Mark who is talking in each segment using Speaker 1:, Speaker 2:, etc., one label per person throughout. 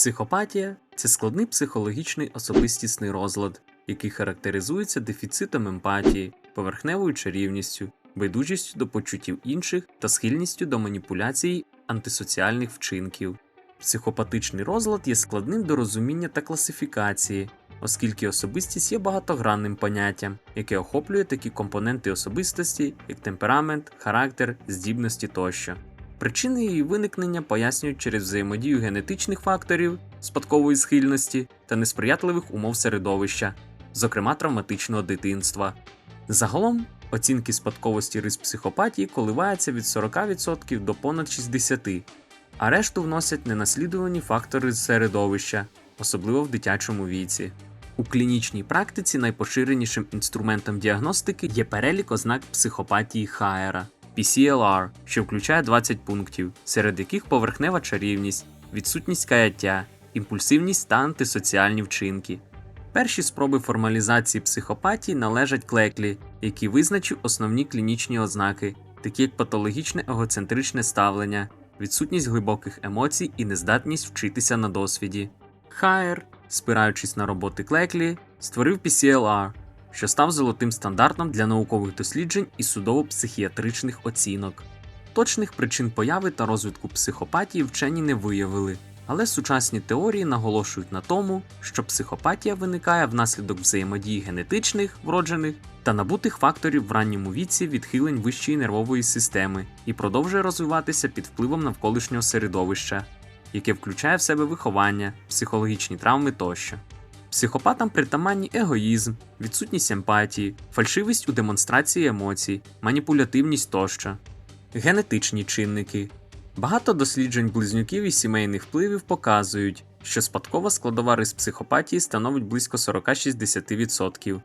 Speaker 1: Психопатія це складний психологічний особистісний розлад, який характеризується дефіцитом емпатії, поверхневою чарівністю, байдужістю до почуттів інших та схильністю до маніпуляцій антисоціальних вчинків. Психопатичний розлад є складним до розуміння та класифікації, оскільки особистість є багатогранним поняттям, яке охоплює такі компоненти особистості, як темперамент, характер, здібності тощо. Причини її виникнення пояснюють через взаємодію генетичних факторів, спадкової схильності та несприятливих умов середовища, зокрема травматичного дитинства. Загалом, оцінки спадковості рис психопатії коливаються від 40% до понад 60%, а решту вносять ненаслідувані фактори середовища, особливо в дитячому віці. У клінічній практиці найпоширенішим інструментом діагностики є перелік ознак психопатії Хаєра PCLR, що включає 20 пунктів, серед яких поверхнева чарівність, відсутність каяття, імпульсивність та антисоціальні вчинки. Перші спроби формалізації психопатії належать Клеклі, який визначив основні клінічні ознаки, такі як патологічне егоцентричне ставлення, відсутність глибоких емоцій і нездатність вчитися на досвіді. Хайер, спираючись на роботи Клеклі, створив PCLR, що став золотим стандартом для наукових досліджень і судово-психіатричних оцінок. Точних причин появи та розвитку психопатії вчені не виявили, але сучасні теорії наголошують на тому, що психопатія виникає внаслідок взаємодії генетичних, вроджених та набутих факторів в ранньому віці відхилень вищої нервової системи і продовжує розвиватися під впливом навколишнього середовища, яке включає в себе виховання, психологічні травми тощо. Психопатам притаманні егоїзм, відсутність емпатії, фальшивість у демонстрації емоцій, маніпулятивність тощо. Генетичні чинники. Багато досліджень близнюків і сімейних впливів показують, що спадкова складова рис психопатії становить близько 40-60%.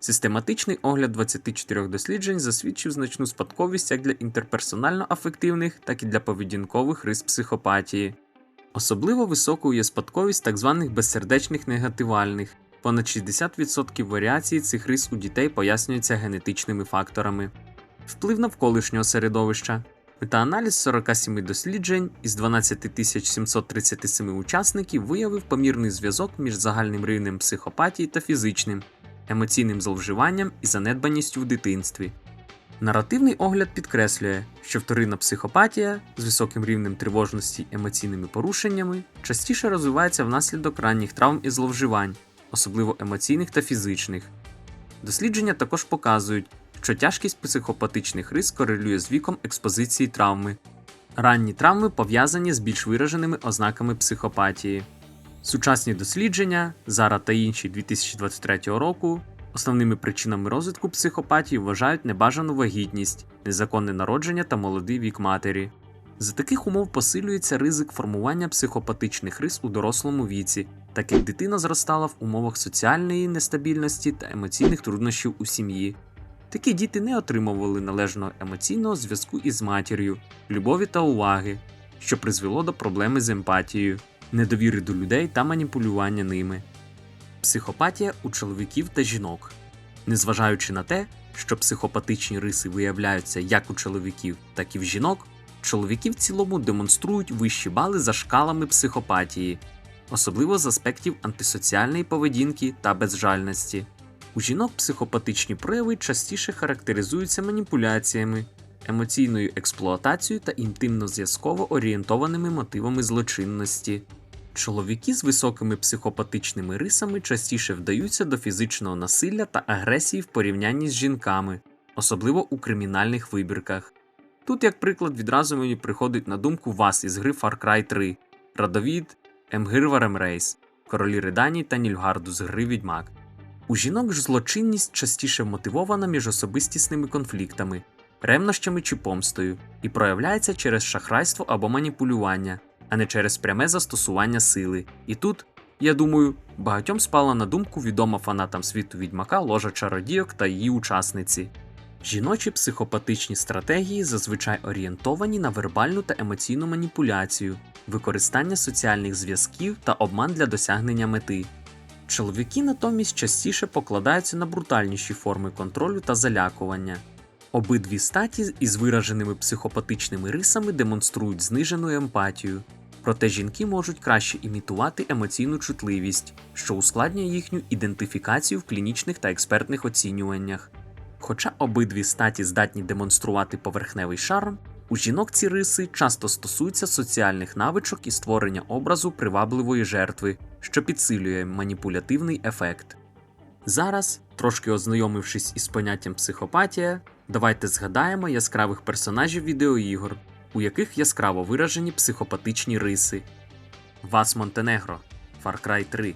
Speaker 1: Систематичний огляд 24 досліджень засвідчив значну спадковість як для інтерперсонально-афективних, так і для поведінкових рис психопатії. Особливо високою є спадковість так званих безсердечних негативальних. Понад 60% варіацій цих рис у дітей пояснюється генетичними факторами. Вплив навколишнього середовища. Метааналіз 47 досліджень із 12 737 учасників виявив помірний зв'язок між загальним рівнем психопатії та фізичним, емоційним зловживанням і занедбаністю в дитинстві. Наративний огляд підкреслює, що вторинна психопатія з високим рівнем тривожності емоційними порушеннями частіше розвивається внаслідок ранніх травм і зловживань, особливо емоційних та фізичних. Дослідження також показують, що тяжкість психопатичних рис корелює з віком експозиції травми. Ранні травми пов'язані з більш вираженими ознаками психопатії. Сучасні дослідження Зара та інші 2023 року Основними причинами розвитку психопатії вважають небажану вагітність, незаконне народження та молодий вік матері. За таких умов посилюється ризик формування психопатичних рис у дорослому віці, так як дитина зростала в умовах соціальної нестабільності та емоційних труднощів у сім'ї. Такі діти не отримували належного емоційного зв'язку із матір'ю, любові та уваги, що призвело до проблеми з емпатією, недовіри до людей та маніпулювання ними психопатія у чоловіків та жінок. Незважаючи на те, що психопатичні риси виявляються як у чоловіків, так і в жінок, чоловіки в цілому демонструють вищі бали за шкалами психопатії, особливо з аспектів антисоціальної поведінки та безжальності. У жінок психопатичні прояви частіше характеризуються маніпуляціями, емоційною експлуатацією та інтимно-зв'язково орієнтованими мотивами злочинності. Чоловіки з високими психопатичними рисами частіше вдаються до фізичного насилля та агресії в порівнянні з жінками, особливо у кримінальних вибірках. Тут, як приклад, відразу мені приходить на думку вас із гри Far Cry 3, Радовід, Емгирварем Рейс, Королі Редані та Нільгарду з гри Відьмак. У жінок ж злочинність частіше мотивована міжособистісними конфліктами, ревнощами чи помстою і проявляється через шахрайство або маніпулювання а не через пряме застосування сили. І тут, я думаю, багатьом спала на думку відома фанатам світу відьмака ложа чародійок та її учасниці. Жіночі психопатичні стратегії зазвичай орієнтовані на вербальну та емоційну маніпуляцію, використання соціальних зв'язків та обман для досягнення мети. Чоловіки натомість частіше покладаються на брутальніші форми контролю та залякування. Обидві статі із вираженими психопатичними рисами демонструють знижену емпатію. Проте жінки можуть краще імітувати емоційну чутливість, що ускладнює їхню ідентифікацію в клінічних та експертних оцінюваннях. Хоча обидві статі здатні демонструвати поверхневий шарм, у жінок ці риси часто стосуються соціальних навичок і створення образу привабливої жертви, що підсилює маніпулятивний ефект. Зараз, трошки ознайомившись із поняттям психопатія, давайте згадаємо яскравих персонажів відеоігор, у яких яскраво виражені психопатичні риси. Вас Монтенегро, Far Cry 3.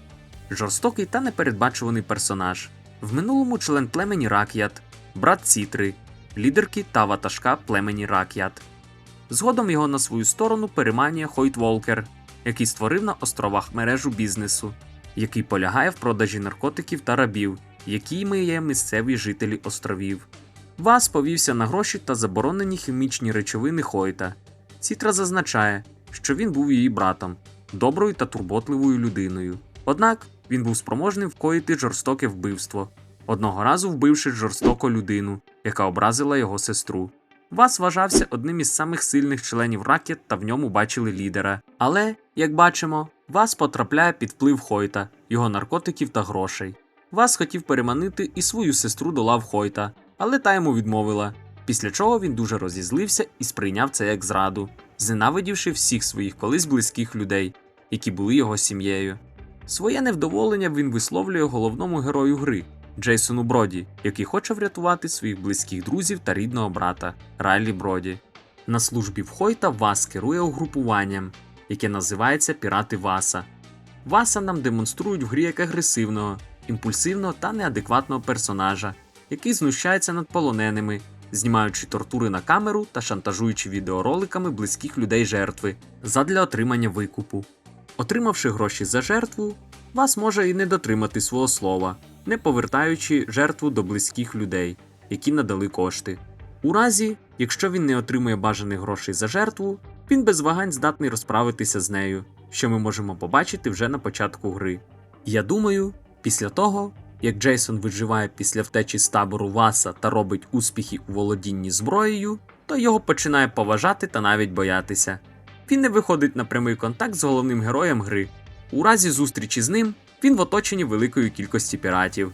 Speaker 1: Жорстокий та непередбачуваний персонаж. В минулому член племені Рак'ят, брат Цітри, лідерки та ватажка племені Рак'ят. Згодом його на свою сторону переманює Хойт Волкер, який створив на островах мережу бізнесу, який полягає в продажі наркотиків та рабів, якими є місцеві жителі островів. Вас повівся на гроші та заборонені хімічні речовини Хойта. Цітра зазначає, що він був її братом, доброю та турботливою людиною. Однак він був спроможним вкоїти жорстоке вбивство, одного разу вбивши жорстоко людину, яка образила його сестру. Вас вважався одним із самих сильних членів ракет та в ньому бачили лідера. Але, як бачимо, вас потрапляє під вплив Хойта, його наркотиків та грошей. Вас хотів переманити і свою сестру до лав Хойта, але та йому відмовила. Після чого він дуже розізлився і сприйняв це як зраду, зненавидівши всіх своїх колись близьких людей, які були його сім'єю. Своє невдоволення він висловлює головному герою гри Джейсону Броді, який хоче врятувати своїх близьких друзів та рідного брата Райлі Броді. На службі в Хойта Вас керує угрупуванням, яке називається Пірати Васа. Васа нам демонструють в грі як агресивного, імпульсивного та неадекватного персонажа, який знущається над полоненими, знімаючи тортури на камеру та шантажуючи відеороликами близьких людей жертви задля отримання викупу. Отримавши гроші за жертву, вас може і не дотримати свого слова, не повертаючи жертву до близьких людей, які надали кошти. У разі, якщо він не отримує бажаних грошей за жертву, він без вагань здатний розправитися з нею, що ми можемо побачити вже на початку гри. Я думаю, після того, як Джейсон виживає після втечі з табору Васа та робить успіхи у володінні зброєю, то його починає поважати та навіть боятися. Він не виходить на прямий контакт з головним героєм гри. У разі зустрічі з ним він в оточенні великої кількості піратів.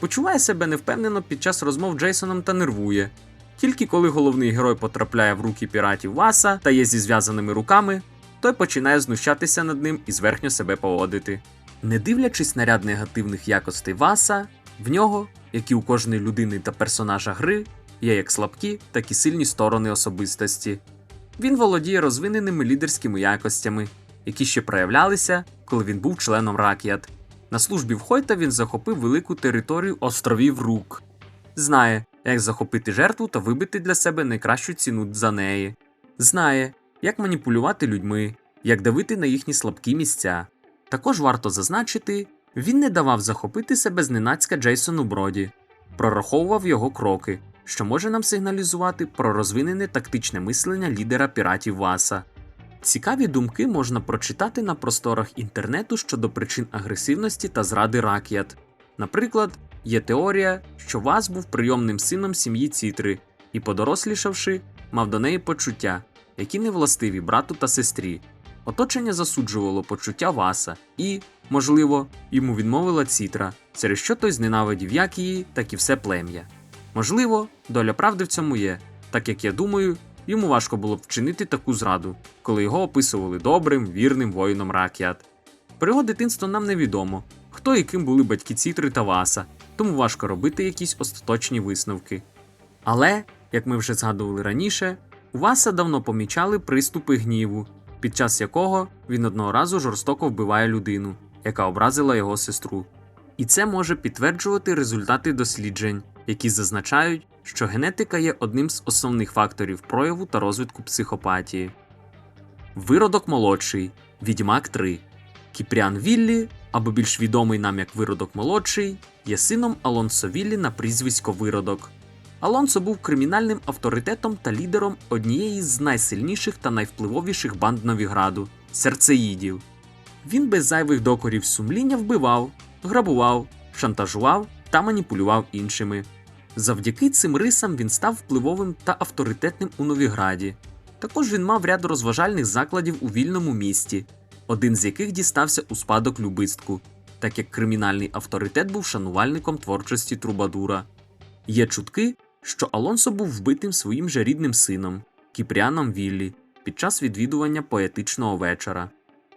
Speaker 1: Почуває себе невпевнено під час розмов Джейсоном та нервує. Тільки коли головний герой потрапляє в руки піратів Васа та є зі зв'язаними руками, той починає знущатися над ним і зверхньо себе поводити. Не дивлячись на ряд негативних якостей Васа, в нього, як і у кожної людини та персонажа гри, є як слабкі, так і сильні сторони особистості. Він володіє розвиненими лідерськими якостями, які ще проявлялися, коли він був членом Ракіат. На службі в Хойта він захопив велику територію островів Рук. Знає, як захопити жертву та вибити для себе найкращу ціну за неї. Знає, як маніпулювати людьми, як давити на їхні слабкі місця. Також варто зазначити, він не давав захопити себе зненацька Джейсону Броді, прораховував його кроки, що може нам сигналізувати про розвинене тактичне мислення лідера піратів Васа. Цікаві думки можна прочитати на просторах інтернету щодо причин агресивності та зради Ракіат. Наприклад, є теорія, що Вас був прийомним сином сім'ї Цітри і, подорослішавши, мав до неї почуття, які не властиві брату та сестрі. Оточення засуджувало почуття Васа і, можливо, йому відмовила Цітра, через що той зненавидів як її, так і все плем'я. Можливо, доля правди в цьому є, так як я думаю, йому важко було б вчинити таку зраду, коли його описували добрим, вірним воїном Ракіат. Про його дитинство нам невідомо, хто і ким були батьки Цітри та Васа, тому важко робити якісь остаточні висновки. Але, як ми вже згадували раніше, у Васа давно помічали приступи гніву, під час якого він одного разу жорстоко вбиває людину, яка образила його сестру. І це може підтверджувати результати досліджень, які зазначають, що генетика є одним з основних факторів прояву та розвитку психопатії. Виродок молодший Відьмак 3. Кіпріан Віллі, або більш відомий нам як Виродок молодший, є сином Алонсо Віллі на прізвисько Виродок. Алонсо був кримінальним авторитетом та лідером однієї з найсильніших та найвпливовіших банд Новіграду серцеїдів. Він без зайвих докорів сумління вбивав, грабував, шантажував та маніпулював іншими. Завдяки цим рисам він став впливовим та авторитетним у Новіграді. Також він мав ряд розважальних закладів у вільному місті, один з яких дістався у спадок любистку, так як кримінальний авторитет був шанувальником творчості Трубадура. Є чутки, що Алонсо був вбитим своїм же рідним сином, Кіпріаном Віллі, під час відвідування поетичного вечора.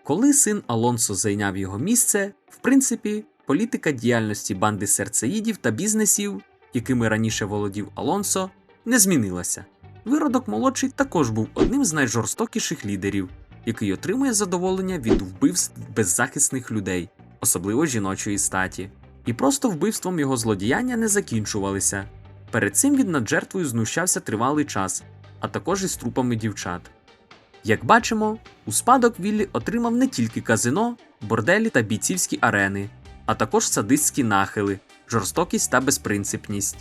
Speaker 1: Коли син Алонсо зайняв його місце, в принципі, політика діяльності банди серцеїдів та бізнесів, якими раніше володів Алонсо, не змінилася. Виродок молодший також був одним з найжорстокіших лідерів, який отримує задоволення від вбивств беззахисних людей, особливо жіночої статі. І просто вбивством його злодіяння не закінчувалися. Перед цим він над жертвою знущався тривалий час, а також із трупами дівчат. Як бачимо, у спадок Віллі отримав не тільки казино, борделі та бійцівські арени, а також садистські нахили, жорстокість та безпринципність.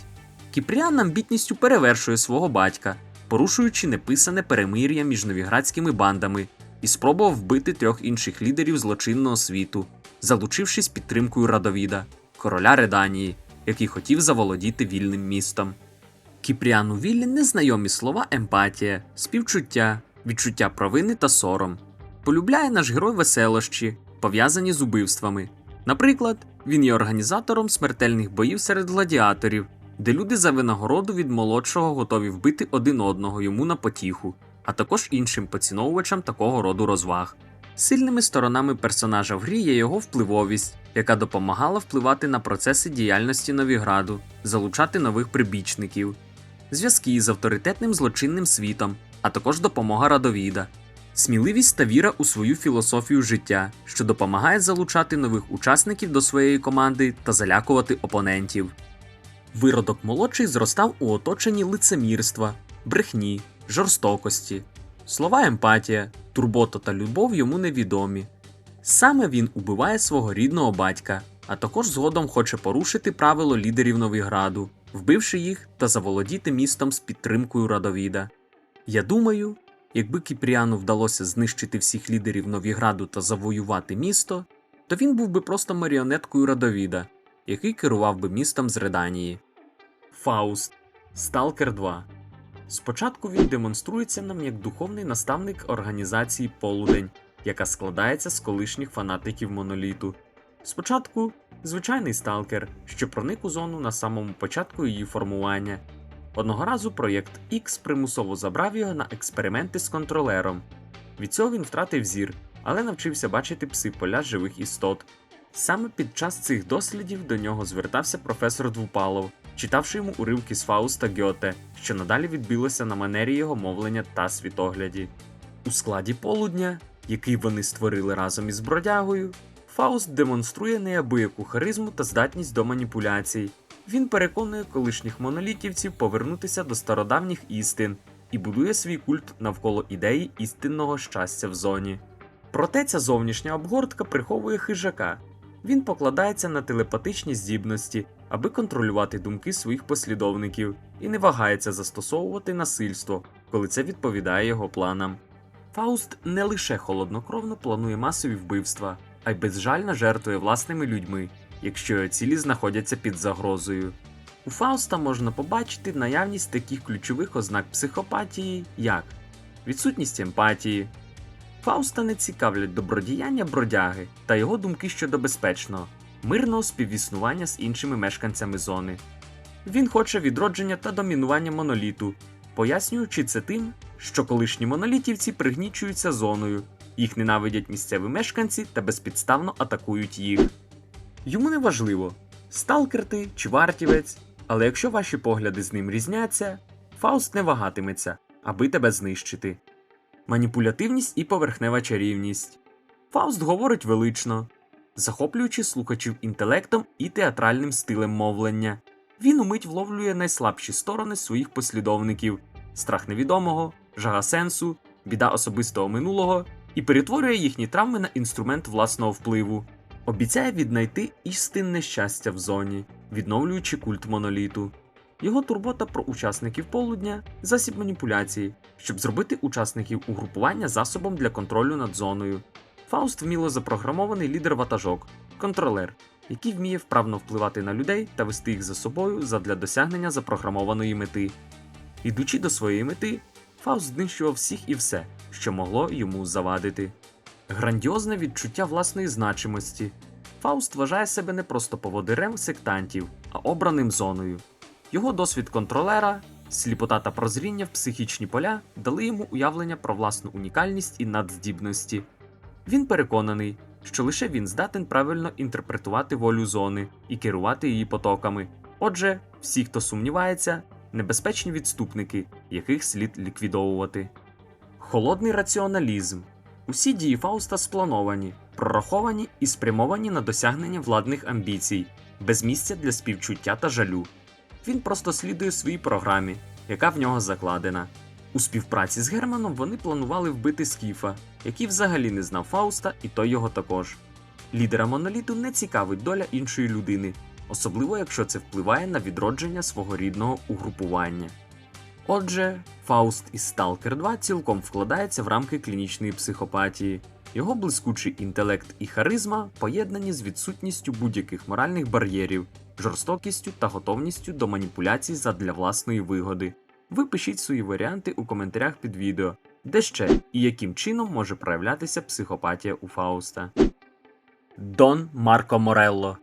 Speaker 1: Кіпріан амбітністю перевершує свого батька, порушуючи неписане перемир'я між новіградськими бандами, і спробував вбити трьох інших лідерів злочинного світу, залучившись підтримкою Радовіда, короля Реданії, який хотів заволодіти вільним містом. Кіпріану Віллі незнайомі слова емпатія, співчуття, відчуття провини та сором. Полюбляє наш герой веселощі, пов'язані з убивствами. Наприклад, він є організатором смертельних боїв серед гладіаторів, де люди за винагороду від молодшого готові вбити один одного йому на потіху, а також іншим поціновувачам такого роду розваг. Сильними сторонами персонажа в грі є його впливовість, яка допомагала впливати на процеси діяльності Новіграду, залучати нових прибічників, зв'язки з авторитетним злочинним світом, а також допомога Радовіда, сміливість та віра у свою філософію життя, що допомагає залучати нових учасників до своєї команди та залякувати опонентів. Виродок молодший зростав у оточенні лицемірства, брехні, жорстокості. Слова емпатія, турбота та любов йому невідомі. Саме він убиває свого рідного батька, а також згодом хоче порушити правило лідерів Новіграду, вбивши їх та заволодіти містом з підтримкою Радовіда. Я думаю, якби Кіпріану вдалося знищити всіх лідерів Новіграду та завоювати місто, то він був би просто маріонеткою Радовіда, який керував би містом з Реданії. Фауст Сталкер 2 Спочатку він демонструється нам як духовний наставник організації Полудень, яка складається з колишніх фанатиків моноліту. Спочатку звичайний сталкер, що проник у зону на самому початку її формування. Одного разу проєкт X примусово забрав його на експерименти з контролером. Від цього він втратив зір, але навчився бачити пси поля живих істот. Саме під час цих дослідів до нього звертався професор Двупалов, читавши йому уривки з Фауста Гьоте, що надалі відбилося на манері його мовлення та світогляді. У складі полудня, який вони створили разом із бродягою, Фауст демонструє неабияку харизму та здатність до маніпуляцій. Він переконує колишніх монолітівців повернутися до стародавніх істин і будує свій культ навколо ідеї істинного щастя в зоні. Проте ця зовнішня обгортка приховує хижака. Він покладається на телепатичні здібності, аби контролювати думки своїх послідовників, і не вагається застосовувати насильство, коли це відповідає його планам. Фауст не лише холоднокровно планує масові вбивства, а й безжально жертвує власними людьми, якщо його цілі знаходяться під загрозою. У Фауста можна побачити наявність таких ключових ознак психопатії, як відсутність емпатії. Фауста не цікавлять добродіяння бродяги та його думки щодо безпечного, мирного співіснування з іншими мешканцями зони. Він хоче відродження та домінування моноліту, пояснюючи це тим, що колишні монолітівці пригнічуються зоною, їх ненавидять місцеві мешканці та безпідставно атакують їх. Йому не важливо, сталкер ти чи вартівець, але якщо ваші погляди з ним різняться, Фауст не вагатиметься, аби тебе знищити. Маніпулятивність і поверхнева чарівність. Фауст говорить велично, захоплюючи слухачів інтелектом і театральним стилем мовлення. Він умить вловлює найслабші сторони своїх послідовників страх невідомого, жага сенсу, біда особистого минулого і перетворює їхні травми на інструмент власного впливу. Обіцяє віднайти істинне щастя в зоні, відновлюючи культ моноліту. Його турбота про учасників полудня засіб маніпуляції, щоб зробити учасників угрупування засобом для контролю над зоною. Фауст вміло запрограмований лідер ватажок, контролер, який вміє вправно впливати на людей та вести їх за собою задля досягнення запрограмованої мети. Ідучи до своєї мети, Фауст знищував всіх і все, що могло йому завадити. Грандіозне відчуття власної значимості. Фауст вважає себе не просто поводирем сектантів, а обраним зоною. Його досвід контролера, сліпота та прозріння в психічні поля дали йому уявлення про власну унікальність і надздібності. Він переконаний, що лише він здатен правильно інтерпретувати волю зони і керувати її потоками. Отже, всі, хто сумнівається, небезпечні відступники, яких слід ліквідовувати. Холодний раціоналізм. Усі дії Фауста сплановані, прораховані і спрямовані на досягнення владних амбіцій, без місця для співчуття та жалю. Він просто слідує своїй програмі, яка в нього закладена. У співпраці з Германом вони планували вбити Скіфа, який взагалі не знав Фауста, і той його також. Лідера моноліту не цікавить доля іншої людини, особливо якщо це впливає на відродження свого рідного угрупування. Отже, Фауст із Сталкер 2 цілком вкладається в рамки клінічної психопатії. Його блискучий інтелект і харизма поєднані з відсутністю будь-яких моральних бар'єрів, жорстокістю та готовністю до маніпуляцій задля власної вигоди. Ви пишіть свої варіанти у коментарях під відео, де ще і яким чином може проявлятися психопатія у Фауста. Дон Марко Морелло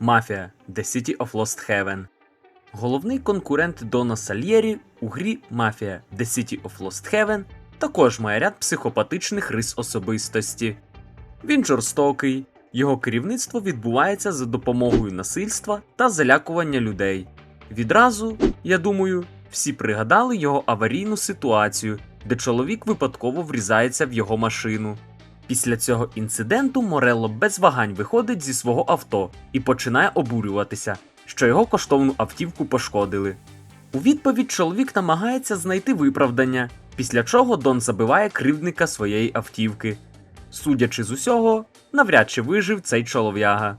Speaker 1: Мафія The City of Lost Heaven Головний конкурент Дона Сальєрі у грі Мафія The City of Lost Heaven також має ряд психопатичних рис особистості. Він жорстокий, його керівництво відбувається за допомогою насильства та залякування людей. Відразу, я думаю, всі пригадали його аварійну ситуацію, де чоловік випадково врізається в його машину. Після цього інциденту Морелло без вагань виходить зі свого авто і починає обурюватися, що його коштовну автівку пошкодили. У відповідь чоловік намагається знайти виправдання, після чого Дон забиває кривдника своєї автівки. Судячи з усього, навряд чи вижив цей чолов'яга.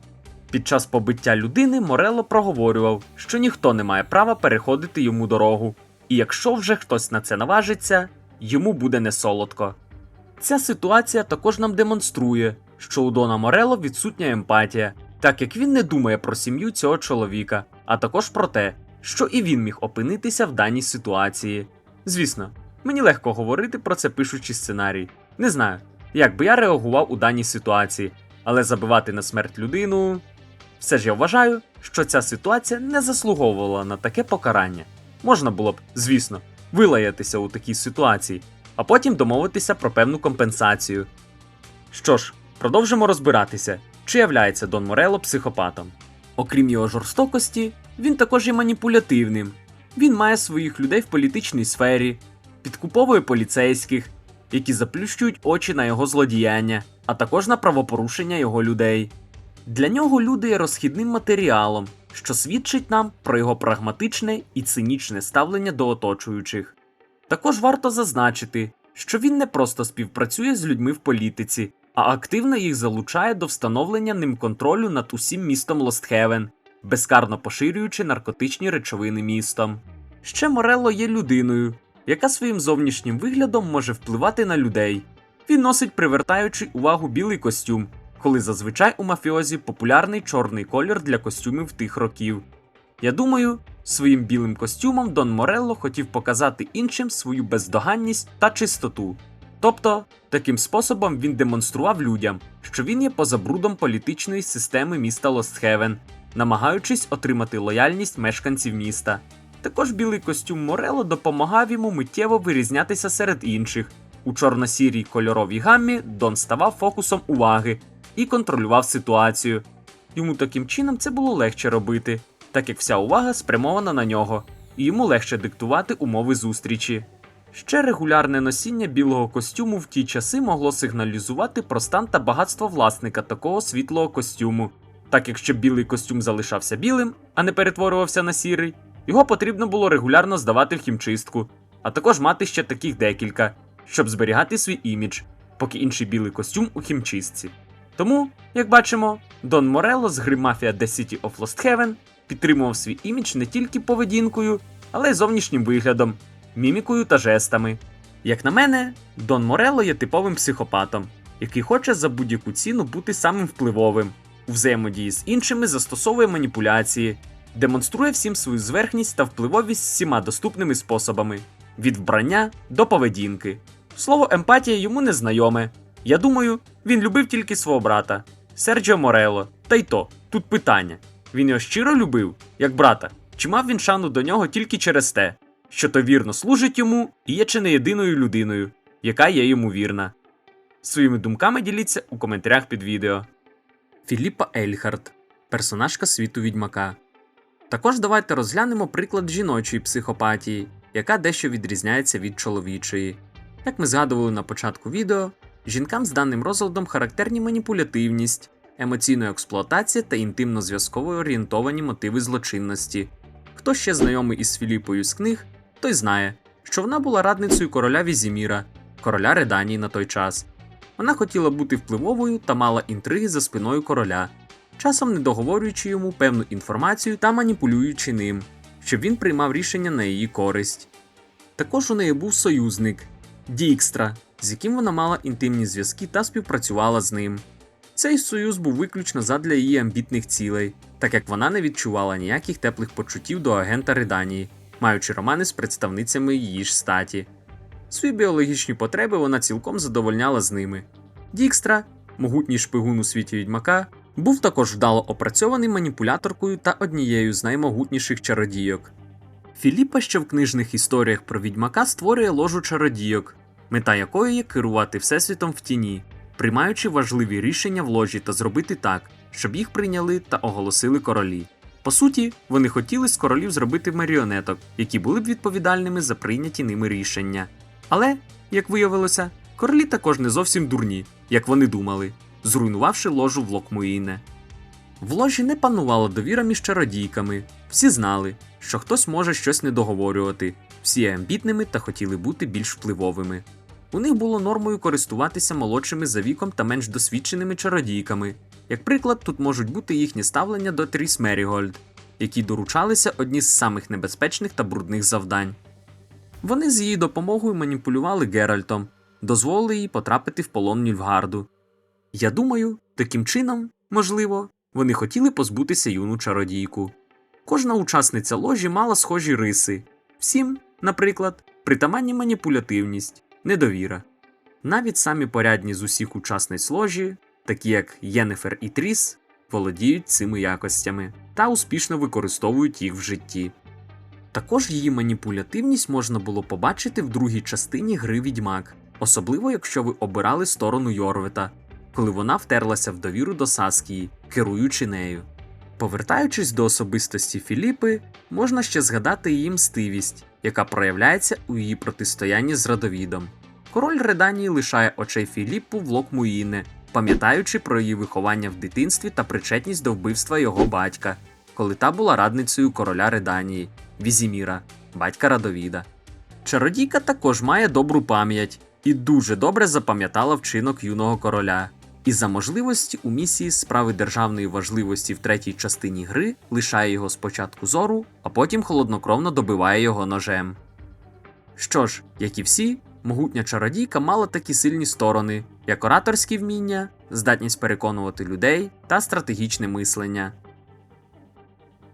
Speaker 1: Під час побиття людини Морелло проговорював, що ніхто не має права переходити йому дорогу, і якщо вже хтось на це наважиться, йому буде не солодко. Ця ситуація також нам демонструє, що у Дона Морело відсутня емпатія, так як він не думає про сім'ю цього чоловіка, а також про те, що і він міг опинитися в даній ситуації. Звісно, мені легко говорити про це пишучи сценарій. Не знаю, як би я реагував у даній ситуації, але забивати на смерть людину. Все ж я вважаю, що ця ситуація не заслуговувала на таке покарання. Можна було б, звісно, вилаятися у такій ситуації, а потім домовитися про певну компенсацію. Що ж, продовжимо розбиратися, чи являється Дон Морело психопатом. Окрім його жорстокості, він також є маніпулятивним. Він має своїх людей в політичній сфері, підкуповує поліцейських, які заплющують очі на його злодіяння, а також на правопорушення його людей. Для нього люди є розхідним матеріалом, що свідчить нам про його прагматичне і цинічне ставлення до оточуючих. Також варто зазначити, що він не просто співпрацює з людьми в політиці, а активно їх залучає до встановлення ним контролю над усім містом Лостхевен, безкарно поширюючи наркотичні речовини містом. Ще Морелло є людиною, яка своїм зовнішнім виглядом може впливати на людей. Він носить привертаючий увагу білий костюм, коли зазвичай у мафіозі популярний чорний колір для костюмів тих років. Я думаю, своїм білим костюмом Дон Морелло хотів показати іншим свою бездоганність та чистоту. Тобто, таким способом він демонстрував людям, що він є поза брудом політичної системи міста Лостхевен, намагаючись отримати лояльність мешканців міста. Також білий костюм Морело допомагав йому миттєво вирізнятися серед інших. У чорно-сірій кольоровій гаммі Дон ставав фокусом уваги і контролював ситуацію. Йому таким чином це було легше робити, так як вся увага спрямована на нього, і йому легше диктувати умови зустрічі. Ще регулярне носіння білого костюму в ті часи могло сигналізувати про стан та багатство власника такого світлого костюму. Так як щоб білий костюм залишався білим, а не перетворювався на сірий, його потрібно було регулярно здавати в хімчистку, а також мати ще таких декілька, щоб зберігати свій імідж, поки інший білий костюм у хімчистці. Тому, як бачимо, Дон Морело з гри Mafia The City of Lost Heaven підтримував свій імідж не тільки поведінкою, але й зовнішнім виглядом, мімікою та жестами. Як на мене, Дон Морело є типовим психопатом, який хоче за будь-яку ціну бути самим впливовим, у взаємодії з іншими застосовує маніпуляції, демонструє всім свою зверхність та впливовість всіма доступними способами. від вбрання до поведінки. Слово емпатія йому не знайоме. Я думаю, він любив тільки свого брата Серджіо Морело. Та й то, тут питання: він його щиро любив, як брата, чи мав він шану до нього тільки через те, що то вірно служить йому і є чи не єдиною людиною, яка є йому вірна. Своїми думками діліться у коментарях під відео. Філіппа Ельхард, персонажка світу відьмака. Також давайте розглянемо приклад жіночої психопатії, яка дещо відрізняється від чоловічої. Як ми згадували на початку відео, жінкам з даним розладом характерні маніпулятивність, емоційна експлуатація та інтимно-зв'язково орієнтовані мотиви злочинності. Хто ще знайомий із Філіпою з книг, той знає, що вона була радницею короля Візіміра, короля Реданії на той час. Вона хотіла бути впливовою та мала інтриги за спиною короля, часом не договорюючи йому певну інформацію та маніпулюючи ним, щоб він приймав рішення на її користь. Також у неї був союзник Дікстра, з яким вона мала інтимні зв'язки та співпрацювала з ним. Цей союз був виключно задля її амбітних цілей, так як вона не відчувала ніяких теплих почуттів до агента Реданії, маючи романи з представницями її ж статі. Свої біологічні потреби вона цілком задовольняла з ними. Дікстра, могутній шпигун у світі відьмака, був також вдало опрацьований маніпуляторкою та однією з наймогутніших чародійок. Філіппа ще в книжних історіях про відьмака створює ложу чародійок, мета якої є керувати всесвітом в тіні, приймаючи важливі рішення в ложі та зробити так, щоб їх прийняли та оголосили королі. По суті, вони хотіли з королів зробити маріонеток, які були б відповідальними за прийняті ними рішення. Але, як виявилося, королі також не зовсім дурні, як вони думали, зруйнувавши ложу в Локмуїне. В ложі не панувала довіра між чародійками. Всі знали, що хтось може щось не договорювати, всі амбітними та хотіли бути більш впливовими. У них було нормою користуватися молодшими за віком та менш досвідченими чародійками. Як приклад, тут можуть бути їхні ставлення до Тріс Мерігольд, які доручалися одні з самих небезпечних та брудних завдань. Вони з її допомогою маніпулювали Геральтом, дозволили їй потрапити в полон Нільфгарду. Я думаю, таким чином, можливо, вони хотіли позбутися юну чародійку. Кожна учасниця ложі мала схожі риси. Всім, наприклад, притаманні маніпулятивність, недовіра. Навіть самі порядні з усіх учасниць ложі, такі як Єнефер і Тріс, володіють цими якостями та успішно використовують їх в житті. Також її маніпулятивність можна було побачити в другій частині гри Відьмак, особливо якщо ви обирали сторону Йорвета, коли вона втерлася в довіру до Саскії, керуючи нею. Повертаючись до особистості Філіпи, можна ще згадати її мстивість, яка проявляється у її протистоянні з Радовідом. Король Реданії лишає очей Філіппу в Локмуїне, пам'ятаючи про її виховання в дитинстві та причетність до вбивства його батька, коли та була радницею короля Реданії Візіміра, батька Радовіда. Чародійка також має добру пам'ять і дуже добре запам'ятала вчинок юного короля. І за можливості у місії справи державної важливості в третій частині гри лишає його спочатку зору, а потім холоднокровно добиває його ножем. Що ж, як і всі, могутня чародійка мала такі сильні сторони, як ораторські вміння, здатність переконувати людей та стратегічне мислення.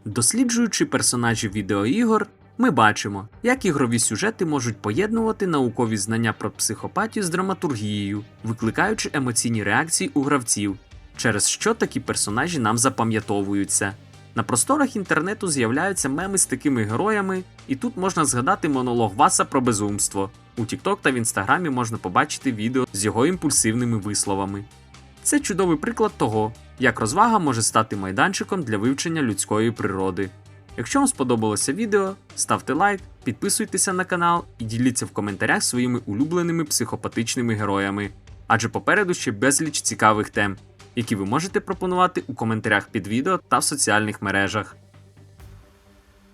Speaker 1: Досліджуючи персонажів відеоігор, ми бачимо, як ігрові сюжети можуть поєднувати наукові знання про психопатію з драматургією, викликаючи емоційні реакції у гравців, через що такі персонажі нам запам'ятовуються. На просторах інтернету з'являються меми з такими героями, і тут можна згадати монолог Васа про безумство. У TikTok та в Інстаграмі можна побачити відео з його імпульсивними висловами. Це чудовий приклад того, як розвага може стати майданчиком для вивчення людської природи. Якщо вам сподобалося відео, ставте лайк, підписуйтеся на канал і діліться в коментарях своїми улюбленими психопатичними героями, адже попереду ще безліч цікавих тем, які ви можете пропонувати у коментарях під відео та в соціальних мережах.